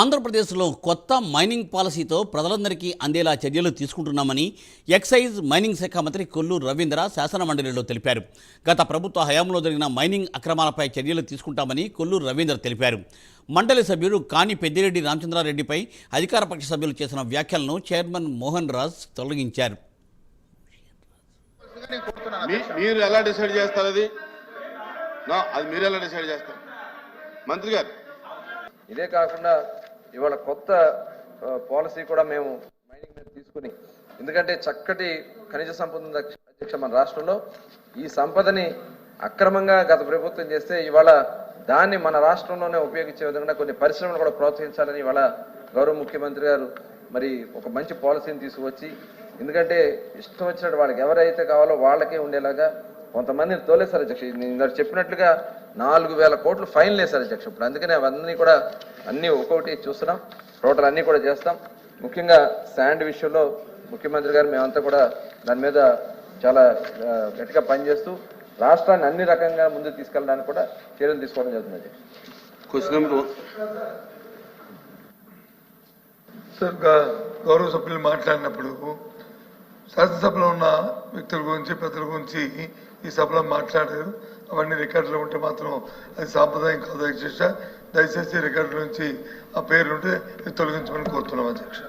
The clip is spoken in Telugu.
ఆంధ్రప్రదేశ్లో కొత్త మైనింగ్ పాలసీతో ప్రజలందరికీ అందేలా చర్యలు తీసుకుంటున్నామని ఎక్సైజ్ మైనింగ్ శాఖ మంత్రి కొల్లూరు రవీంద్ర శాసనమండలిలో తెలిపారు. గత ప్రభుత్వ హయాంలో జరిగిన మైనింగ్ అక్రమాలపై చర్యలు తీసుకుంటామని కొల్లూరు రవీంద్ర తెలిపారు. మండలి సభ్యుడు కాని పెద్దిరెడ్డి రామచంద్రారెడ్డిపై అధికారపక్ష సభ్యులు చేసిన వ్యాఖ్యలను చైర్మన్ మోహన్ రాజ్ తొలగించారు. మీరు ఎలా డిసైడ్ చేస్తారు అది? నా అది మీరు ఎలా డిసైడ్ చేస్తారు? మంత్రి గారు. ఇదే కాకుండా ఇవాళ కొత్త పాలసీ కూడా మేము మైనింగ్ మీద తీసుకుని ఎందుకంటే చక్కటి ఖనిజ సంపద అధ్యక్ష- మన రాష్ట్రంలో ఈ సంపదని అక్రమంగా గత ప్రభుత్వం చేస్తే ఇవాళ దాన్ని మన రాష్ట్రంలోనే ఉపయోగించే విధంగా కొన్ని పరిశ్రమలు కూడా ప్రోత్సహించాలని ఇవాళ గౌరవ ముఖ్యమంత్రి గారు మరి ఒక మంచి పాలసీని తీసుకువచ్చి ఎందుకంటే ఇష్టం వచ్చినట్టు వాళ్ళకి ఎవరైతే కావాలో వాళ్ళకే ఉండేలాగా కొంతమందిని తోలేశారు అధ్యక్ష. నేను చెప్పినట్లుగా నాలుగు వేల కోట్లు ఫైన్లు వేశారు అధ్యక్ష. ఇప్పుడు అందుకనే అవన్నీ కూడా అన్ని ఒక్కొక్కటి చూస్తున్నాం. టోటల్ అన్ని కూడా చేస్తాం. ముఖ్యంగా శాండ్ విషయంలో ముఖ్యమంత్రి గారు మేమంతా కూడా దాని మీద చాలా గట్టిగా పనిచేస్తూ రాష్ట్రాన్ని అన్ని రకంగా ముందుకు తీసుకెళ్ళడానికి కూడా చర్యలు తీసుకోవడం జరుగుతుంది. అధ్యక్ష క్వశ్చన్ నెంబర్ సార్ గా- గౌరవ సభ్యులు మాట్లాడినప్పుడు శాసనసభలో ఉన్న వ్యక్తుల గురించి పెద్దల గురించి ఈ సభలో మాట్లాడారు అవన్నీ రికార్డులో ఉంటే మాత్రం అది సాంప్రదాయం కాదు అధ్యక్ష. దయచేసి రికార్డు నుంచి ఆ పేర్లు ఉంటే తొలగించమని కోరుతున్నాం అధ్యక్ష.